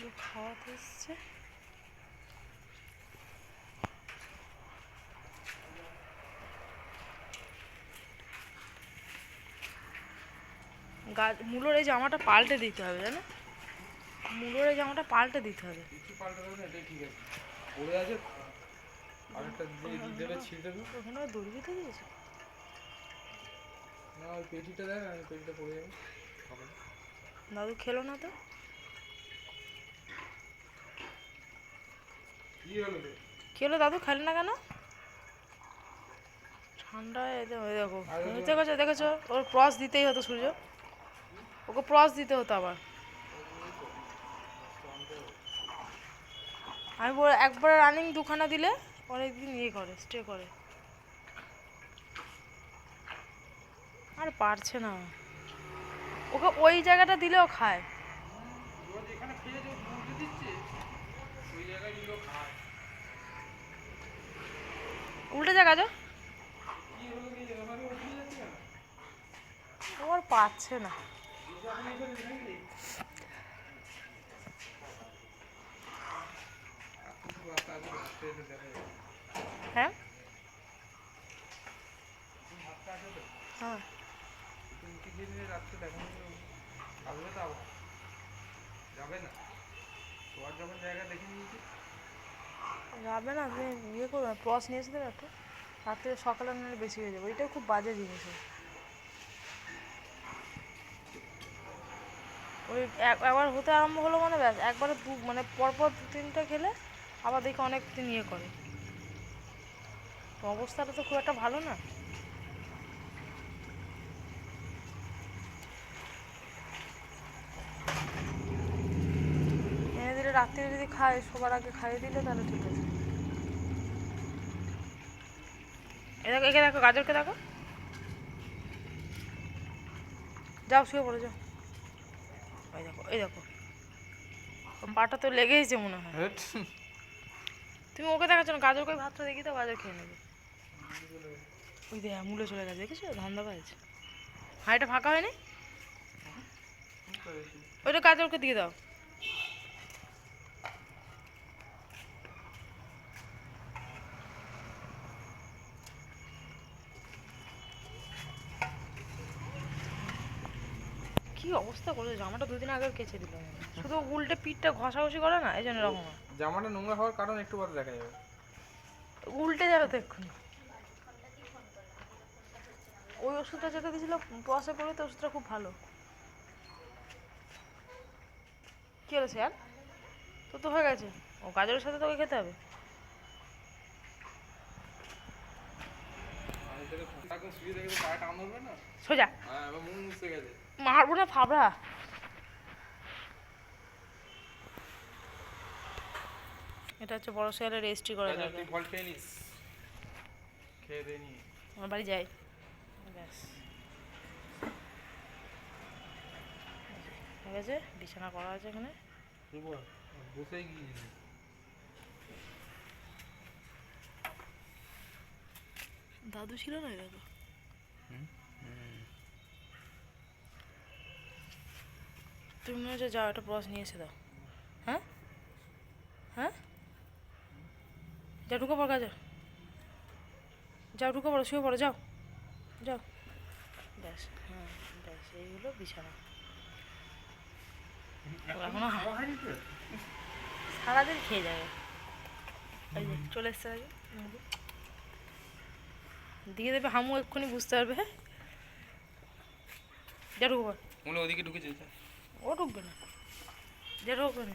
যে খাওয়াতে এসছে গাছ মূলোর এই জামাটা পাল্টে দিতে হবে জানো? মূলোর এই জামাটা পাল্টে দিতে হবে। কিছু পাল্টে দেবে না এটাই ঠিক আছে। পড়ে আছে আরেকটা দিয়ে দেবে ছিঁড়ে দেবে। ওখানে দড়ি দিয়েছে? না ওই পেটিটা না পেটিটা পড়ে যাবে। না। দাদু খেলো না তো? কি হলো দাদু খেলে না কেন? ঠান্ডায় দেখো, দেখো দেখেছ দেখেছ? ওর ক্রস দিতেই হতো সূর্য। ওকে ক্রস দিতে হতো আবার। আমি বল একবার রানিং দুখানা দিলে অনেক দিন ইয়ে করে স্টে করে। আর পারছে না। ওকে ওই জায়গাটা দিলেও খায় ও যেখানে খেয়ে যে মুখে দিচ্ছে ওই জায়গায় দিলেও খায় উল্টে জায়গা যা কি হলো কি জায়গা মানে উঠে যাচ্ছে কেন ও আর পারছে না এই যে আপনি এখানে দেখেন আপনি রাস্তা দেখা যাবে হ্যাঁ রাস্তা আছে হ্যাঁ তো যাবে না। তোমার যখন জায়গা দেখে নিয়েছি যাবে না, তুমি ইয়ে করবে প্রস নিয়ে এসে দেবে একটা? রাত্রে সকালে নাহলে বেশি হয়ে যাবে। ওইটা খুব বাজে জিনিস। ওই। ওই এক- একবার হতে আরম্ভ হলো মানে ব্যাস, একবারে দু মানে পরপর দু তিনটা খেলে আবার দেখে অনেক দিন ইয়ে করে। তো অবস্থাটা তো খুব একটা ভালো না। এনে দিলে রাত্রে যদি খায়, সবার আগে খাইয়ে দিলে তাহলে ঠিক আছে। দেখো একে দেখো গাজরকে দেখো। যাও শুয়ে পড়ে যাও। এই দেখো এই দেখো। পাটা তো লেগেইছে মনে হয়। তুমি ওকে দেখাচ্ছ না গাজরকে ভাতটা দেখি তো গাজর খেয়ে নেবে। ওই দেখ মূলে চলে গেছে দেখেছ? ধান্দা পাইছে হাঁড়িটা ফাঁকা হয়নি? ওইটা গাজরকে দিয়ে দাও। কি অবস্থা করেছে জামাটা দুদিন আগে কেচে দিল। শুধু উল্টে পিঠটা ঘষাঘষি করে না এই জন্য এরকম। জামাটা নোংরা হওয়ার কারণ একটু পরে দেখা যাবে। উল্টে যাবে তো এক্ষুনি। ওই ওষুধটা যেটা দিয়েছিল পয়সা করে তো ওষুধটা খুব ভালো। কি হলো স্যার? তো তো হয়ে গেছে। ও গাজরের সাথে তোকে খেতে হবে আমি তোকে এখন শুয়ে দেখে তো পায়ে টান ধরবে না সোজা। হ্যাঁ মারবো না ফাবড়া। এটা হচ্ছে বড় শেয়ালের রেজিস্ট্রি করা আচ্ছা, আমার বাড়ি যাই। ব্যাস। ঠিক আছে বিছানা করা আছে এখানে। বসেই গিয়েছিলি দাদু ছিল না দাদু? তুমি মনে হচ্ছে যাও একটা ব্রাশ নিয়ে এসে দাও। হ্যাঁ? হ্যাঁ? যা ঢুকে পড় কাজে যাও ঢুকে পড়ো শুয়ে পড়ো যাও। যাও। ব্যাস হ্যাঁ ব্যাস এই হলো বিছানা। সারাদিন খেয়ে যাবে। চলে এসছে আগে। দিয়ে দেবে হামু এক্ষুনি বুঝতে পারবে হ্যাঁ? যা হোক মনে ওদিকে ও ঢুকবে না। যা ঢুকবে না।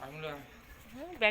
ব্যাংক